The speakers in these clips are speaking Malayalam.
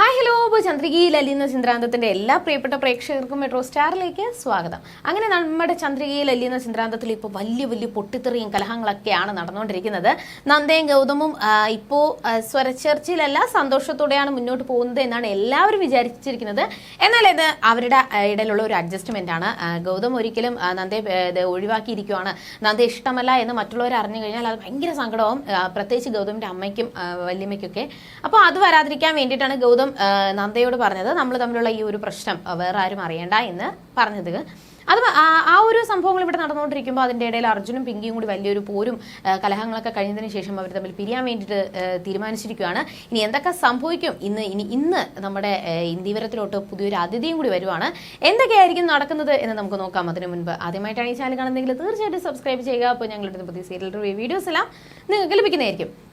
ഹായ് ഹലോ ഇപ്പോൾ ചന്ദ്രികയിൽ അലിയുന്ന ചിന്ത്രാന്തത്തിന്റെ എല്ലാ പ്രിയപ്പെട്ട പ്രേക്ഷകർക്കും മെട്രോ സ്റ്റാറിലേക്ക് സ്വാഗതം. അങ്ങനെ നമ്മുടെ ചന്ദ്രികയിൽ അലിയുന്ന സിന്ദ്രാന്തത്തിൽ ഇപ്പോൾ വലിയ വലിയ പൊട്ടിത്തെറിയും കലഹങ്ങളൊക്കെയാണ് നടന്നുകൊണ്ടിരിക്കുന്നത്. നന്ദയും ഗൗതമും ഇപ്പോൾ സ്വരച്ചേർച്ചയിലല്ല സന്തോഷത്തോടെയാണ് മുന്നോട്ട് പോകുന്നത് എന്നാണ് എല്ലാവരും വിചാരിച്ചിരിക്കുന്നത്. എന്നാൽ ഇത് അവരുടെ ഇടയിലുള്ള ഒരു അഡ്ജസ്റ്റ്മെന്റ് ആണ്. ഗൗതം ഒരിക്കലും നന്ദയെ ഒഴിവാക്കിയിരിക്കുവാണ്. നന്ദ ഇഷ്ടമല്ല എന്ന് മറ്റുള്ളവർ അറിഞ്ഞു കഴിഞ്ഞാൽ അത് ഭയങ്കര സങ്കടവും പ്രത്യേകിച്ച് ഗൗതമിന്റെ അമ്മയ്ക്കും വല്യമ്മയ്ക്കൊക്കെ. അപ്പോൾ അത് വരാതിരിക്കാൻ വേണ്ടിയിട്ടാണ് ഗൗതം ആ, നന്ദയോട് പറഞ്ഞത് നമ്മൾ തമ്മിലുള്ള ഈ ഒരു പ്രശ്നം വേറെ ആരും അറിയണ്ട എന്ന് പറഞ്ഞത്. അത് ആ- ഒരു സംഭവങ്ങൾ ഇവിടെ നടന്നുകൊണ്ടിരിക്കുമ്പോൾ അതിന്റെ ഇടയിൽ അർജുനും പിങ്കിയും കൂടി വലിയൊരു പോരും കലഹങ്ങളൊക്കെ കഴിഞ്ഞതിന് ശേഷം അവർ തമ്മിൽ പിരിയാൻ വേണ്ടിയിട്ട് തീരുമാനിച്ചിരിക്കുകയാണ്. ഇനി എന്തൊക്കെ സംഭവിക്കും? ഇന്ന് ഇനി ഇന്ന് നമ്മുടെ ഇന്ത്യവരത്തിലോട്ട് പുതിയൊരു അതിഥിയും കൂടി വരുവാണ്. എന്തൊക്കെയായിരിക്കും നടക്കുന്നത് എന്ന് നമുക്ക് നോക്കാം. അതിനു മുൻപ് ആദ്യമായിട്ടാണ് ഈ ചാനൽ കാണുന്നതെങ്കിൽ തീർച്ചയായിട്ടും സബ്സ്ക്രൈബ് ചെയ്യുക. അപ്പോൾ ഞങ്ങളുടെ പുതിയ സീരിയൽ റിവ്യൂ വീഡിയോസ് എല്ലാം നിങ്ങൾക്ക് ലഭിക്കുന്നതായിരിക്കും.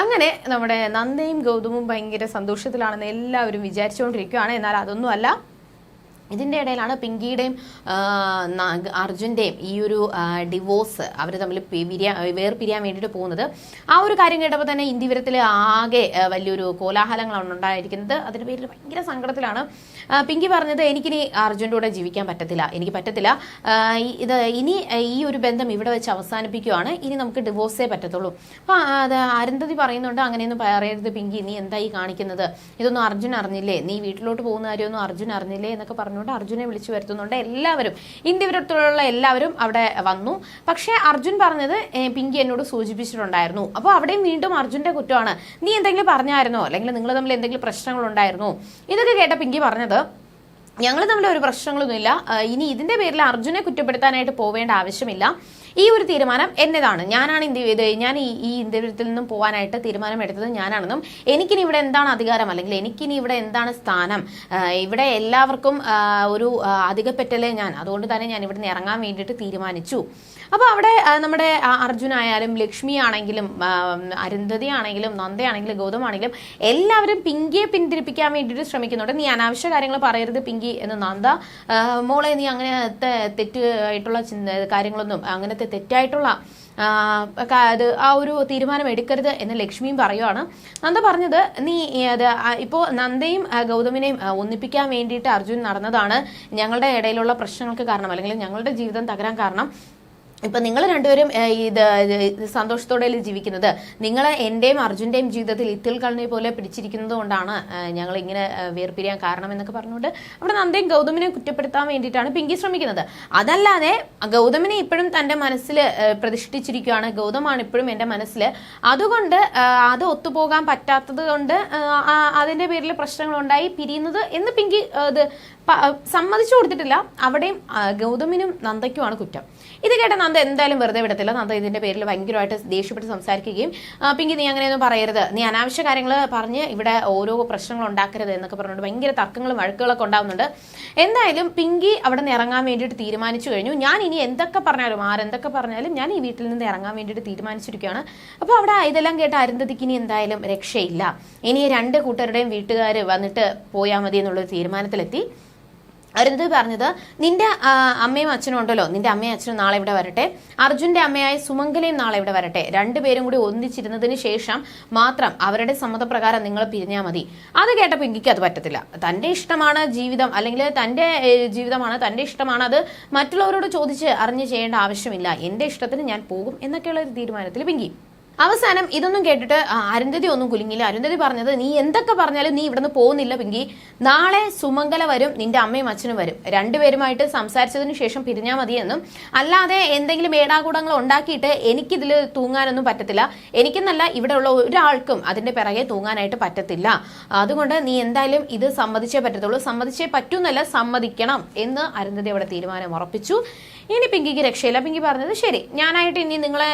അങ്ങനെ നമ്മുടെ നന്ദയും ഗൗതമും ഭയങ്കര സന്തോഷത്തിലാണെന്ന് എല്ലാവരും വിചാരിച്ചുകൊണ്ടിരിക്കുകയാണ്. എന്നാൽ അതൊന്നുമല്ല. ഇതിന്റെ ഇടയിലാണ് പിങ്കിയുടെയും അർജുന്റെയും ഈ ഒരു ഡിവോഴ്സ് അവർ തമ്മിൽ പിരിയാ വേർപിരിയാൻ വേണ്ടിയിട്ട് പോകുന്നത്. ആ ഒരു കാര്യം കേട്ടപ്പോൾ തന്നെ ഇന്ത്യവരത്തിൽ ആകെ വലിയൊരു കോലാഹലങ്ങളാണ് ഉണ്ടായിരിക്കുന്നത്. അതിന്റെ പേരിൽ ഭയങ്കര സങ്കടത്തിലാണ്. പിങ്കി പറഞ്ഞത് എനിക്കിനി അർജുന്റെ കൂടെ ജീവിക്കാൻ പറ്റത്തില്ല എനിക്ക് പറ്റത്തില്ല. ഇത് ഇനി ഈ ഒരു ബന്ധം ഇവിടെ വെച്ച് അവസാനിപ്പിക്കുകയാണ് ഇനി നമുക്ക് ഡിവോഴ്സേ പറ്റത്തുള്ളൂ. അപ്പോൾ അത് അരുന്ധതി പറയുന്നുണ്ട് അങ്ങനെയൊന്നും പറയരുത് പിങ്കി നീ എന്തായി കാണിക്കുന്നത്? ഇതൊന്നും അർജുൻ അറിഞ്ഞില്ലേ? നീ വീട്ടിലോട്ട് പോകുന്ന കാര്യമൊന്നും അർജുൻ അറിഞ്ഞില്ലേ എന്നൊക്കെ പറഞ്ഞുകൊണ്ട് അർജുനെ വിളിച്ചു വരുത്തുന്നുണ്ട് എല്ലാവരും. ഇന്ത്യവരത്തുള്ള എല്ലാവരും അവിടെ വന്നു. പക്ഷേ അർജുൻ പറഞ്ഞത് പിങ്കി എന്നോട് സൂചിപ്പിച്ചിട്ടുണ്ടായിരുന്നു. അപ്പോൾ അവിടെയും വീണ്ടും അർജുന്റെ കുറ്റമാണ്. നീ എന്തെങ്കിലും പറഞ്ഞായിരുന്നോ? അല്ലെങ്കിൽ നിങ്ങൾ തമ്മിൽ എന്തെങ്കിലും പ്രശ്നങ്ങൾ ഉണ്ടായിരുന്നോ ഇതൊക്കെ കേട്ട പിങ്കി പറഞ്ഞത് ഞങ്ങൾ തമ്മിൽ ഒരു പ്രശ്നങ്ങളൊന്നുമില്ല. ഇനി ഇതിന്റെ പേരിൽ അർജുനെ കുറ്റപ്പെടുത്താനായിട്ട് പോവേണ്ട ആവശ്യമില്ല. ഈ ഒരു തീരുമാനം എന്നതാണ്. ഞാനാണ് ഇന്ത്യ ചെയ്ത് ഞാൻ ഈ ഈ ഇന്ത്യത്തിൽ നിന്നും പോകാനായിട്ട് തീരുമാനം എടുത്തത് ഞാനാണെന്നും എനിക്കിനി ഇവിടെ എന്താണ് അധികാരം? അല്ലെങ്കിൽ എനിക്കിനി ഇവിടെ എന്താണ് സ്ഥാനം? ഇവിടെ എല്ലാവർക്കും ഒരു അധികപ്പെട്ടലേ ഞാൻ? അതുകൊണ്ട് തന്നെ ഞാൻ ഇവിടുന്ന് ഇറങ്ങാൻ വേണ്ടിയിട്ട് തീരുമാനിച്ചു. അപ്പോൾ അവിടെ നമ്മുടെ അർജുൻ അർജുനായാലും ലക്ഷ്മി ആണെങ്കിലും അരുന്ധതി ആണെങ്കിലും നന്ദയാണെങ്കിലും ഗൗതം ആണെങ്കിലും എല്ലാവരും പിങ്കിയെ പിന്തിരിപ്പിക്കാൻ വേണ്ടിയിട്ട് ശ്രമിക്കുന്നുണ്ട്. നീ അനാവശ്യ കാര്യങ്ങൾ പറയരുത് പിങ്കി എന്ന് നന്ദ മോളെ നീ അങ്ങനെ തെറ്റ് ചിന്ത കാര്യങ്ങളൊന്നും അങ്ങനത്തെ തെറ്റായിട്ടുള്ള അത് ആ ഒരു തീരുമാനം എടുക്കരുത് എന്ന് ലക്ഷ്മിയും പറയുവാണ്. നന്ദ പറഞ്ഞത് നീ ഇപ്പോൾ നന്ദയും ഗൗതമിനെയും ഒന്നിപ്പിക്കാൻ വേണ്ടിയിട്ട് അർജുൻ നടന്നതാണ് ഞങ്ങളുടെ ഇടയിലുള്ള പ്രശ്നങ്ങൾക്ക് കാരണം അല്ലെങ്കിൽ ഞങ്ങളുടെ ജീവിതം തകരാൻ കാരണം. ഇപ്പൊ നിങ്ങൾ രണ്ടുപേരും ഇത് സന്തോഷത്തോടെ ജീവിക്കുന്നത്? നിങ്ങൾ എന്റെയും അർജുന്റെയും ജീവിതത്തിൽ ഇത്തിൽ കളിനെ പോലെ പിടിച്ചിരിക്കുന്നത് കൊണ്ടാണ് ഞങ്ങൾ ഇങ്ങനെ വേർപിരിയാൻ കാരണം എന്നൊക്കെ പറഞ്ഞുകൊണ്ട് അവിടെ നന്ദയും ഗൗതമിനെ കുറ്റപ്പെടുത്താൻ വേണ്ടിയിട്ടാണ് പിങ്കി ശ്രമിക്കുന്നത്. അതല്ലാതെ ഗൗതമിനെ ഇപ്പോഴും തന്റെ മനസ്സിൽ പ്രതിഷ്ഠിച്ചിരിക്കുകയാണ് ഗൗതമാണ് ഇപ്പോഴും എന്റെ മനസ്സിൽ അതുകൊണ്ട് അത് ഒത്തുപോകാൻ പറ്റാത്തത് കൊണ്ട് അതിന്റെ പേരിൽ പ്രശ്നങ്ങൾ ഉണ്ടായി പിരിയുന്നത് എന്ന് പിങ്കി ഇത് സമ്മതിച്ചു കൊടുത്തിട്ടില്ല. അവിടെയും ഗൗതമിനും നന്ദയ്ക്കുമാണ് കുറ്റം. ഇത് കേട്ട നന്ദ എന്തായാലും വെറുതെ വിടത്തില്ല. നന്ദ ഇതിന്റെ പേരിൽ ഭയങ്കരമായിട്ട് ദേഷ്യപ്പെട്ട് സംസാരിക്കുകയും പിങ്കി നീ അങ്ങനെയൊന്നും പറയരുത്. നീ അനാവശ്യ കാര്യങ്ങൾ പറഞ്ഞ് ഇവിടെ ഓരോ പ്രശ്നങ്ങൾ ഉണ്ടാക്കരുത് എന്നൊക്കെ പറഞ്ഞുകൊണ്ട് ഭയങ്കര തർക്കങ്ങളും വഴക്കുകളൊക്കെ ഉണ്ടാവുന്നുണ്ട്. എന്തായാലും പിങ്കി അവിടെ നിന്ന് ഇറങ്ങാൻ വേണ്ടിയിട്ട് തീരുമാനിച്ചു കഴിഞ്ഞു. ഞാൻ ഇനി എന്തൊക്കെ പറഞ്ഞാലും ആരെന്തൊക്കെ പറഞ്ഞാലും ഞാൻ ഈ വീട്ടിൽ നിന്ന് ഇറങ്ങാൻ വേണ്ടിയിട്ട് തീരുമാനിച്ചിരിക്കുകയാണ്. അപ്പോൾ അവിടെ ഇതെല്ലാം കേട്ട് അരുന്ധതിക്ക് ഇനി എന്തായാലും രക്ഷയില്ല. ഇനി രണ്ട് കൂട്ടരുടെയും വീട്ടുകാർ വന്നിട്ട് പോയാൽ മതി എന്നുള്ളൊരു തീരുമാനത്തിലെത്തി. അരുന്ധതി പറഞ്ഞത്? നിന്റെ അമ്മയും അച്ഛനും ഉണ്ടല്ലോ. നിന്റെ അമ്മയും അച്ഛനും നാളെ ഇവിടെ വരട്ടെ. അർജുന്റെ അമ്മയായ സുമംഗലയും നാളെ ഇവിടെ വരട്ടെ. രണ്ടുപേരും കൂടി ഒന്നിച്ചിരുന്നതിന് ശേഷം മാത്രം അവരുടെ സമ്മതപ്രകാരം നിങ്ങൾ പിരിഞ്ഞാൽ മതി. അത് കേട്ടപ്പോൾ എനിക്ക് അത് പറ്റത്തില്ല. തന്റെ ഇഷ്ടമാണ് ജീവിതം അല്ലെങ്കിൽ തന്റെ ജീവിതമാണ് തന്റെ ഇഷ്ടമാണ്. അത് മറ്റുള്ളവരോട് ചോദിച്ച് അറിഞ്ഞ് ചെയ്യേണ്ട ആവശ്യമില്ല. എന്റെ ഇഷ്ടത്തിന് ഞാൻ പോകും എന്നൊക്കെയുള്ള ഒരു തീരുമാനത്തിൽ പിങ്കി അവസാനം ഇതൊന്നും കേട്ടിട്ട് അരുന്ധതി ഒന്നും കുലുങ്ങില്ല അരുന്ധതി പറഞ്ഞത് നീ എന്തൊക്കെ പറഞ്ഞാലും നീ ഇവിടുന്ന് പോകുന്നില്ല പിങ്കി. നാളെ സുമംഗല വരും നിന്റെ അമ്മയും അച്ഛനും വരും. രണ്ടുപേരുമായിട്ട് സംസാരിച്ചതിന് ശേഷം പിരിഞ്ഞാൽ മതിയെന്നും അല്ലാതെ എന്തെങ്കിലും ഏടാകൂടങ്ങൾ ഉണ്ടാക്കിയിട്ട് എനിക്കിതിൽ തൂങ്ങാനൊന്നും പറ്റത്തില്ല. എനിക്കെന്നല്ല ഇവിടെയുള്ള ഒരാൾക്കും അതിന്റെ പിറകെ തൂങ്ങാനായിട്ട് പറ്റത്തില്ല. അതുകൊണ്ട് നീ എന്തായാലും ഇത് സമ്മതിച്ചേ പറ്റത്തുള്ളൂ. സമ്മതിച്ചേ പറ്റൂന്നല്ല സമ്മതിക്കണം എന്ന് അരുന്ധതി അവിടെ തീരുമാനം ഉറപ്പിച്ചു. ഇനി പിങ്കിക്ക് രക്ഷയില്ല. പിങ്കി പറഞ്ഞത് ശരി. ഞാനായിട്ട് ഇനി നിങ്ങളെ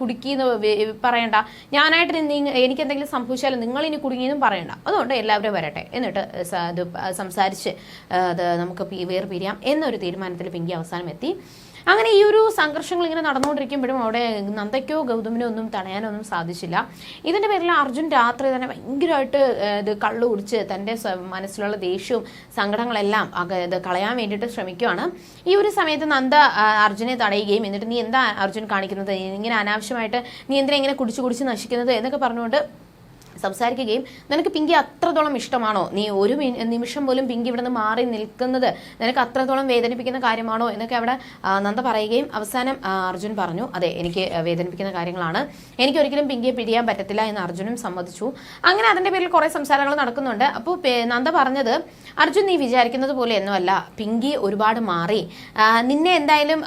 കുടുക്കി എന്ന് പറയണ്ട. ഞാനായിട്ട് എനിക്ക് എന്തെങ്കിലും സംഭവിച്ചാലും നിങ്ങൾ ഇനി കുടുങ്ങിയെന്നും പറയണ്ട. അതുകൊണ്ട് എല്ലാവരും വരട്ടെ. എന്നിട്ട് സംസാരിച്ച് അത് നമുക്ക് വേർപിരിയാം എന്നൊരു തീരുമാനത്തിൽ പിങ്കി അവസാനം എത്തി അങ്ങനെ ഈ ഒരു സംഘർഷങ്ങൾ ഇങ്ങനെ നടന്നുകൊണ്ടിരിക്കുമ്പോഴും അവിടെ നന്ദയ്ക്കോ ഗൗതമിനോ ഒന്നും തടയാനോ ഒന്നും സാധിച്ചില്ല. ഇതിന്റെ പേരിൽ അർജുൻ രാത്രി തന്നെ ഭയങ്കരമായിട്ട് ഇത് കള്ളു കുടിച്ച് തന്റെ മനസ്സിലുള്ള ദേഷ്യവും സങ്കടങ്ങളെല്ലാം ഇത് കളയാൻ വേണ്ടിയിട്ട് ശ്രമിക്കുകയാണ് ഈ ഒരു സമയത്ത് നന്ദ അർജുനെ തടയുകയും എന്നിട്ട് നീ എന്താ അർജുൻ കാണിക്കുന്നത്? ഇങ്ങനെ അനാവശ്യമായിട്ട് നീ എന്തിനാ ഇങ്ങനെ കുടിച്ച് കുടിച്ച് നശിക്കുന്നത്? എന്നൊക്കെ പറഞ്ഞുകൊണ്ട് സംസാരിക്കുകയും നിനക്ക് പിങ്കി അത്രത്തോളം ഇഷ്ടമാണോ? നീ ഒരു നിമിഷം പോലും പിങ്കി ഇവിടെ നിന്ന് മാറി നിൽക്കുന്നത് നിനക്ക് അത്രത്തോളം വേദനിപ്പിക്കുന്ന കാര്യമാണോ? എന്നൊക്കെ അവിടെ നന്ദ പറയുകയും അവസാനം അർജുൻ പറഞ്ഞു അതെ എനിക്ക് വേദനിപ്പിക്കുന്ന കാര്യങ്ങളാണ്. എനിക്ക് ഒരിക്കലും പിങ്കിയെ പിരിയാൻ പറ്റത്തില്ല എന്ന് അർജുനും സമ്മതിച്ചു. അങ്ങനെ അതിന്റെ പേരിൽ കുറേ സംസാരങ്ങൾ നടക്കുന്നുണ്ട്. അപ്പോൾ നന്ദ പറഞ്ഞത് അർജുൻ നീ വിചാരിക്കുന്നത് പോലെയൊന്നുമല്ല പിങ്കി ഒരുപാട് മാറി. നിന്നെ എന്തായാലും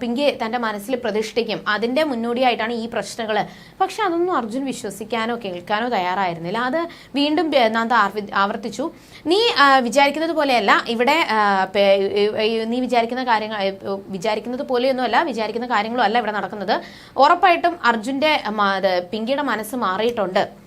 പിങ്കി തന്റെ മനസ്സിൽ പ്രതിഷ്ഠിക്കും. അതിന്റെ മുന്നോടിയായിട്ടാണ് ഈ പ്രശ്നങ്ങൾ പക്ഷെ അതൊന്നും അർജുൻ വിശ്വസിക്കാനോ കേൾക്കാനോ തയ്യാറായിരുന്നില്ല. അത് വീണ്ടും ബെ- ആവർത്തിച്ചു. നീ വിചാരിക്കുന്നത് പോലെയല്ല ഇവിടെ നീ വിചാരിക്കുന്ന കാര്യങ്ങൾ വിചാരിക്കുന്നത് പോലെയൊന്നുമല്ല വിചാരിക്കുന്ന കാര്യങ്ങളും അല്ല ഇവിടെ നടക്കുന്നത്. ഉറപ്പായിട്ടും അർജുന്റെ പിങ്കിയുടെ മനസ്സ് മാറിയിട്ടുണ്ട്.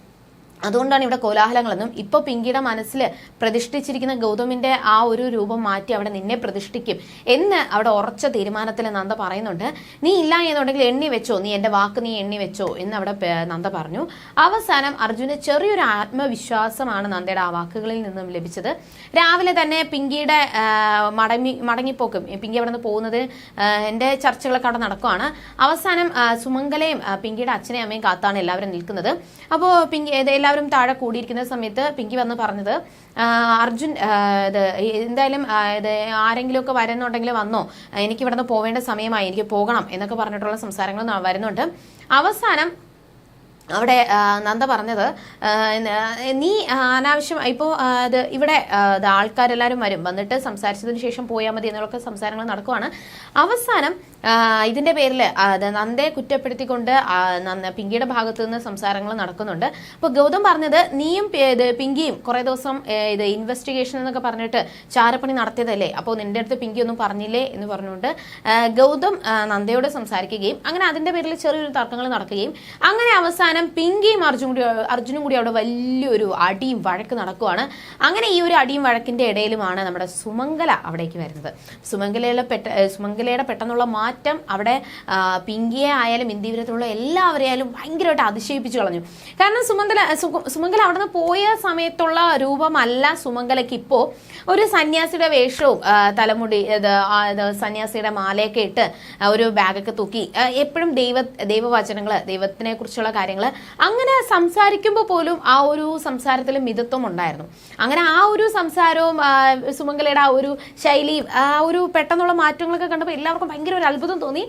അതുകൊണ്ടാണ് ഇവിടെ കോലാഹലങ്ങളെന്നും ഇപ്പോൾ പിങ്കിയുടെ മനസ്സിൽ പ്രതിഷ്ഠിച്ചിരിക്കുന്ന ഗൗതമിന്റെ ആ ഒരു രൂപം മാറ്റി അവിടെ നിന്നെ പ്രതിഷ്ഠിക്കും എന്ന് അവിടെ ഉറച്ച തീരുമാനത്തിൽ നന്ദ പറയുന്നുണ്ട്. നീ ഇല്ല എന്നുണ്ടെങ്കിൽ എണ്ണി വെച്ചോ നീ എന്റെ വാക്ക് നീ എണ്ണി വെച്ചോ എന്ന് അവിടെ നന്ദ പറഞ്ഞു. അവസാനം അർജുന് ചെറിയൊരു ആത്മവിശ്വാസമാണ് നന്ദയുടെ ആ വാക്കുകളിൽ നിന്നും ലഭിച്ചത്. രാവിലെ തന്നെ പിങ്കിയുടെ മടങ്ങി മടങ്ങിപ്പോക്കും. പിങ്കി അവിടെ നിന്ന് പോകുന്നത് എന്റെ ചർച്ചകളൊക്കെ അവിടെ നടക്കുവാണ്. അവസാനം സുമംഗലയും പിങ്കിയുടെ അച്ഛനെയും അമ്മയും കാത്താണ് എല്ലാവരും നിൽക്കുന്നത്. അപ്പോൾ പിങ്കി എല്ലാവരും താഴെ കൂടിയിരിക്കുന്ന സമയത്ത് പിങ്കി വന്ന് പറഞ്ഞത് അർജുൻ ഇത് എന്തായാലും ഇത് ആരെങ്കിലുമൊക്കെ വരുന്നുണ്ടെങ്കിൽ വന്നോ. എനിക്ക് ഇവിടുന്ന് പോവേണ്ട സമയമായി എനിക്ക് പോകണം എന്നൊക്കെ പറഞ്ഞിട്ടുള്ള സംസാരങ്ങൾ വരുന്നുണ്ട്. അവസാനം അവിടെ നന്ദ പറഞ്ഞത് നീ അനാവശ്യം ഇപ്പോൾ ഇത് ഇവിടെ ആൾക്കാരെല്ലാവരും വരും. വന്നിട്ട് സംസാരിച്ചതിന് ശേഷം പോയാൽ മതി എന്നുള്ള സംസാരങ്ങൾ നടക്കുവാണ്. അവസാനം ഇതിന്റെ പേരിൽ നന്ദയെ കുറ്റപ്പെടുത്തിക്കൊണ്ട് നന്ദ- പിങ്കിയുടെ ഭാഗത്തു നിന്ന് സംസാരങ്ങൾ നടക്കുന്നുണ്ട്. അപ്പോൾ ഗൗതം പറഞ്ഞത് നീയും ഇത് പിങ്കിയും കുറേ ദിവസം ഇത് ഇൻവെസ്റ്റിഗേഷൻ എന്നൊക്കെ പറഞ്ഞിട്ട് ചാരപ്പണി നടത്തിയതല്ലേ? അപ്പോൾ നിന്റെ അടുത്ത് പിങ്കി ഒന്നും പറഞ്ഞില്ലേ എന്ന് പറഞ്ഞുകൊണ്ട് ഗൗതം നന്ദയോട് സംസാരിക്കുകയും അങ്ങനെ അതിന്റെ പേരിൽ ചെറിയൊരു തർക്കങ്ങൾ നടക്കുകയും അങ്ങനെ അവസാനം പിങ്കിയും അർജുനും കൂടി അർജുനും കൂടി അവിടെ വലിയൊരു അടിയും വഴക്ക് നടക്കുവാണ്. അങ്ങനെ ഈ ഒരു അടിയും വഴക്കിന്റെ ഇടയിലുമാണ് നമ്മുടെ സുമംഗല അവിടേക്ക് വരുന്നത്. സുമംഗലയുടെ പെട്ട സുമംഗലയുടെ പെട്ടെന്നുള്ള മാറ്റം അവിടെ പിങ്കിയെ ആയാലും ഇന്ത്യവിരത്തിലുള്ള എല്ലാവരെയായാലും ഭയങ്കരമായിട്ട് അതിശയിപ്പിച്ചു കളഞ്ഞു. കാരണം സുമംഗല സുമംഗല അവിടെ നിന്ന് പോയ സമയത്തുള്ള രൂപമല്ല സുമംഗലയ്ക്ക് ഇപ്പോൾ ഒരു സന്യാസിയുടെ വേഷവും തലമുടി സന്യാസിയുടെ മാലയൊക്കെ ഇട്ട് ഒരു ബാഗൊക്കെ തൂക്കി എപ്പോഴും ദൈവ ദൈവവചനങ്ങൾ ദൈവത്തിനെ കുറിച്ചുള്ള കാര്യങ്ങൾ അങ്ങനെ സംസാരിക്കുമ്പോൾ പോലും ആ ഒരു സംസാരത്തിൽ മിതത്വം ഉണ്ടായിരുന്നു. അങ്ങനെ ആ ഒരു സംസാരവും സുമംഗലയുടെ ആ ഒരു ശൈലിയും ആ ഒരു പെട്ടെന്നുള്ള മാറ്റങ്ങളൊക്കെ കണ്ടപ്പോൾ എല്ലാവർക്കും ഭയങ്കര ഒരു അത്ഭുതം തോന്നി.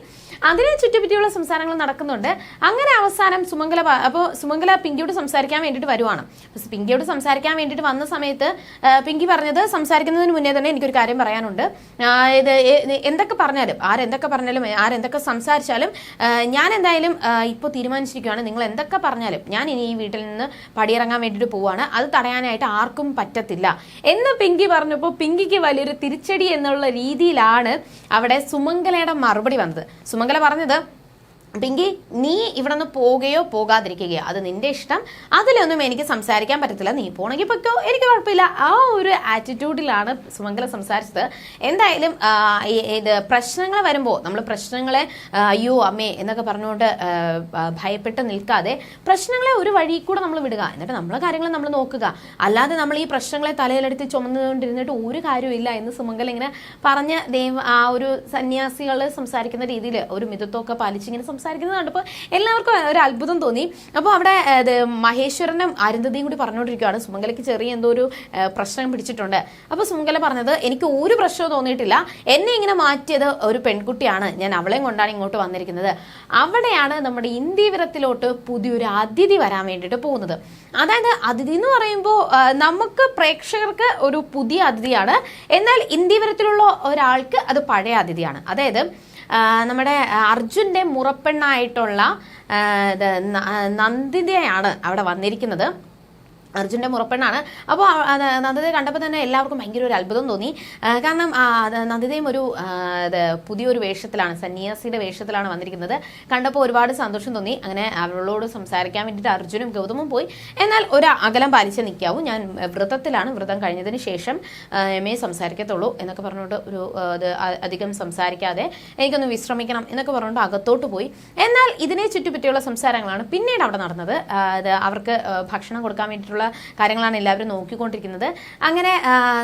അതിനെ ചുറ്റിപ്പറ്റിയുള്ള സംസാരങ്ങൾ നടക്കുന്നുണ്ട്. അങ്ങനെ അവസാനം സുമംഗല അപ്പോൾ സുമംഗല പിങ്കിയോട് സംസാരിക്കാൻ വേണ്ടിയിട്ട് വരുവാണ്. പിങ്കിയോട് സംസാരിക്കാൻ വേണ്ടിയിട്ട് വന്ന സമയത്ത് പിങ്കി പറഞ്ഞത് സംസാരിക്കുന്നതിന് മുന്നേ തന്നെ എനിക്കൊരു കാര്യം പറയാനുണ്ട്. ഇത് എന്തൊക്കെ പറഞ്ഞാലും ആരെന്തൊക്കെ പറഞ്ഞാലും ആരെന്തൊക്കെ സംസാരിച്ചാലും ഞാൻ എന്തായാലും ഇപ്പോൾ തീരുമാനിച്ചിരിക്കുകയാണ് നിങ്ങൾ എന്തൊക്കെ പറഞ്ഞാലും ഞാൻ ഇനി ഈ വീട്ടിൽ നിന്ന് പടിയിറങ്ങാൻ വേണ്ടിയിട്ട് പോവാണ്. അത് തടയാനായിട്ട് ആർക്കും പറ്റത്തില്ല. എന്ന് പിങ്കി പറഞ്ഞപ്പോൾ പിങ്കിക്ക് വലിയൊരു തിരിച്ചടി എന്നുള്ള രീതിയിലാണ് അവിടെ സുമംഗലയുടെ മറുപടി വന്നത്. സുമംഗല പറഞ്ഞത് പിങ്കി നീ ഇവിടെ നിന്ന് പോവുകയോ പോകാതിരിക്കുകയോ. അത് നിന്റെ ഇഷ്ടം. അതിലൊന്നും എനിക്ക് സംസാരിക്കാൻ പറ്റത്തില്ല. നീ പോണെങ്കിൽ പൊയ്ക്കോ. എനിക്ക് കുഴപ്പമില്ല. ആ ഒരു ആറ്റിറ്റ്യൂഡിലാണ് സുമംഗല സംസാരിച്ചത്. എന്തായാലും ഇത് പ്രശ്നങ്ങൾ വരുമ്പോൾ നമ്മൾ പ്രശ്നങ്ങളെ അയ്യോ അമ്മേ എന്നൊക്കെ പറഞ്ഞുകൊണ്ട് ഭയപ്പെട്ട് നിൽക്കാതെ പ്രശ്നങ്ങളെ ഒരു വഴി കൂടെ നമ്മൾ വിടുക. എന്നിട്ട് നമ്മളെ കാര്യങ്ങൾ നമ്മൾ നോക്കുക. അല്ലാതെ നമ്മൾ ഈ പ്രശ്നങ്ങളെ തലയിലെടുത്ത് ചുമന്നുകൊണ്ടിരുന്നിട്ട് ഒരു കാര്യമില്ല എന്ന് സുമംഗൽ ഇങ്ങനെ പറഞ്ഞ് ദൈവ ആ ഒരു സന്യാസികൾ സംസാരിക്കുന്ന രീതിയിൽ ഒരു മിതത്വമൊക്കെ പാലിച്ച് ഇങ്ങനെ സംസാരിക്കുന്നത് കണ്ടപ്പോൾ എല്ലാവർക്കും ഒരു അത്ഭുതം തോന്നി. അപ്പോൾ അവിടെ മഹേശ്വരനും അരുന്ധതിയും കൂടി പറഞ്ഞുകൊണ്ടിരിക്കുകയാണ് സുമംഗലയ്ക്ക് ചെറിയ എന്തോ ഒരു പ്രശ്നം പിടിച്ചിട്ടുണ്ട്. അപ്പോൾ സുമംഗല പറഞ്ഞത് എനിക്ക് ഒരു പ്രശ്നവും തോന്നിയിട്ടില്ല. എന്നെ ഇങ്ങനെ മാറ്റിയത് ഒരു പെൺകുട്ടിയാണ്. ഞാൻ അവളെയും കൊണ്ടാണ് ഇങ്ങോട്ട് വന്നിരിക്കുന്നത്. അവിടെയാണ് നമ്മുടെ ഇന്ത്യവിരത്തിലോട്ട് പുതിയൊരു അതിഥി വരാൻ വേണ്ടിയിട്ട് പോകുന്നത്. അതായത് അതിഥി എന്ന് പറയുമ്പോൾ നമുക്ക് പ്രേക്ഷകർക്ക് ഒരു പുതിയ അതിഥിയാണ്. എന്നാൽ ഇന്ത്യവിരത്തിലുള്ള ഒരാൾക്ക് അത് പഴയ അതിഥിയാണ്. അതായത് നമ്മുടെ അർജുന്റെ മുറപ്പെണ്ണായിട്ടുള്ള നന്ദിതയാണ് അവിടെ വന്നിരിക്കുന്നത്. അർജുന്റെ മുറപ്പെണ്ണാണ്. അപ്പോൾ നന്ദിതയെ കണ്ടപ്പോൾ തന്നെ എല്ലാവർക്കും ഭയങ്കര ഒരു അത്ഭുതം തോന്നി. കാരണം നന്ദിതയും ഒരു പുതിയൊരു വേഷത്തിലാണ് സന്യാസിയുടെ വേഷത്തിലാണ് വന്നിരിക്കുന്നത്. കണ്ടപ്പോൾ ഒരുപാട് സന്തോഷം തോന്നി. അങ്ങനെ അവളോട് സംസാരിക്കാൻ വേണ്ടിയിട്ട് അർജുനും ഗൗതമും പോയി. എന്നാൽ ഒരു അകലം പാലിച്ച് നിൽക്കാവൂ. ഞാൻ വ്രതത്തിലാണ് വ്രതം കഴിഞ്ഞതിന് ശേഷം എമ്മയെ സംസാരിക്കത്തുള്ളൂ എന്നൊക്കെ പറഞ്ഞുകൊണ്ട് ഒരു അധികം സംസാരിക്കാതെ എനിക്കൊന്ന് വിശ്രമിക്കണം എന്നൊക്കെ പറഞ്ഞുകൊണ്ട് അകത്തോട്ട് പോയി. എന്നാൽ ഇതിനെ ചുറ്റിപ്പറ്റിയുള്ള സംസാരങ്ങളാണ് പിന്നീട് അവിടെ നടന്നത്. അവർക്ക് ഭക്ഷണം കൊടുക്കാൻ വേണ്ടിയിട്ടുള്ള ആയിട്ടുള്ള കാര്യങ്ങളാണ് എല്ലാവരും നോക്കിക്കൊണ്ടിരിക്കുന്നത്. അങ്ങനെ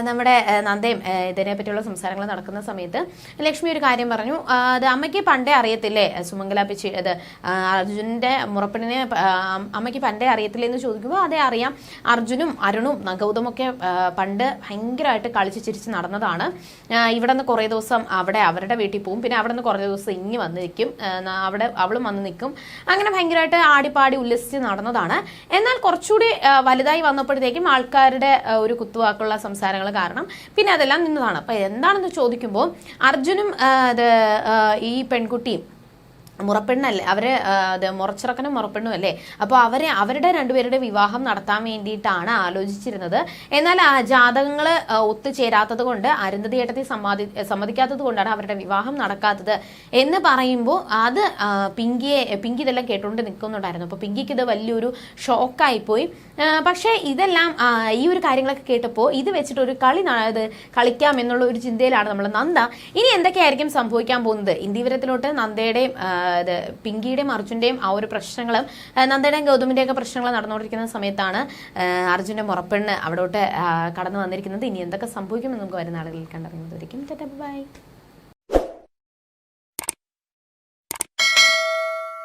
നമ്മുടെ നന്ദയും ഇതിനെപ്പറ്റിയുള്ള ഇതിനെ പറ്റിയുള്ള സംസാരങ്ങൾ നടക്കുന്ന സമയത്ത് ലക്ഷ്മി ഒരു കാര്യം പറഞ്ഞു. അത് അമ്മയ്ക്ക് പണ്ടേ അറിയത്തില്ലേ? സുമംഗല പിച്ചി അത് അർജുനന്റെ മുറപ്പണിനെ അമ്മയ്ക്ക് പണ്ടേ അറിയത്തില്ലേ എന്ന് ചോദിക്കുമ്പോൾ അതേ അറിയാം. അർജുനും അരുണും ഗൗതമൊക്കെ ആ, പണ്ട് ഭയങ്കരമായിട്ട് കളിച്ച് ചിരിച്ച് നടന്നതാണ്. ഇവിടെ നിന്ന് കുറേ ദിവസം അവിടെ അവരുടെ വീട്ടിൽ പോകും പിന്നെ അവിടെ നിന്ന് കുറേ ദിവസം ഇങ്ങി വന്ന് നിൽക്കും. അവിടെ അവളും വന്ന് നിൽക്കും. അങ്ങനെ ഭയങ്കരമായിട്ട് ആടിപ്പാടി ഉല്ലസിച്ച് നടന്നതാണ്. എന്നാൽ കുറച്ചുകൂടി ആ, വലുതായി വന്നപ്പോഴത്തേക്കും ആൾക്കാരുടെ ഒരു കുത്തുവാക്കുള്ള സംസാരങ്ങൾ കാരണം പിന്നെ അതെല്ലാം നിന്നതാണ്. അപ്പൊ എന്താണെന്ന് ചോദിക്കുമ്പോൾ അർജുനും ഈ പെൺകുട്ടിയും മുറപ്പെണ്ണല്ലേ? അവരെ മുറച്ചിറക്കനും മുറപ്പെണ്ണും അല്ലേ അപ്പോൾ അവരെ അവരുടെ രണ്ടുപേരുടെ വിവാഹം നടത്താൻ വേണ്ടിയിട്ടാണ് ആലോചിച്ചിരുന്നത്. എന്നാൽ ആ ജാതകങ്ങൾ ഒത്തുചേരാത്തത് കൊണ്ട് അരുന്ധതി ഏട്ടത്തി സമ്മതി സമ്മതിക്കാത്തത് കൊണ്ടാണ് അവരുടെ വിവാഹം നടക്കാത്തത് എന്ന് പറയുമ്പോൾ അത് പിങ്കിയെ പിങ്കി ഇതെല്ലാം കേട്ടുകൊണ്ട് നിൽക്കുന്നുണ്ടായിരുന്നു അപ്പോൾ പിങ്കിക്ക് ഇത് വലിയൊരു ഷോക്കായിപ്പോയി. പക്ഷേ ഇതെല്ലാം ഈ ഒരു കാര്യങ്ങളൊക്കെ കേട്ടപ്പോൾ ഇത് വെച്ചിട്ട് ഒരു കളി കളിക്കാം എന്നുള്ള ഒരു ചിന്തയിലാണ് നമ്മൾ നന്ദ. ഇനി എന്തൊക്കെയായിരിക്കും സംഭവിക്കാൻ പോകുന്നത്? ഇന്ത്യവരത്തിലോട്ട് നന്ദയുടെയും ഇത് പിങ്കിയുടെയും അർജുന്റെയും ആ ഒരു പ്രശ്നങ്ങളും നന്ദയുടെയും ഗൗതമിന്റെയും ഒക്കെ പ്രശ്നങ്ങൾ നടന്നുകൊണ്ടിരിക്കുന്ന സമയത്താണ് അർജുന്റെ മുറപ്പെണ്ണ് അവിടോട്ട് കടന്നു വന്നിരിക്കുന്നത്. ഇനി എന്തൊക്കെ സംഭവിക്കുമെന്ന് നമുക്ക് വരുന്ന ആളുകളിൽ കണ്ടറിയുന്നതായിരിക്കും. ബൈ.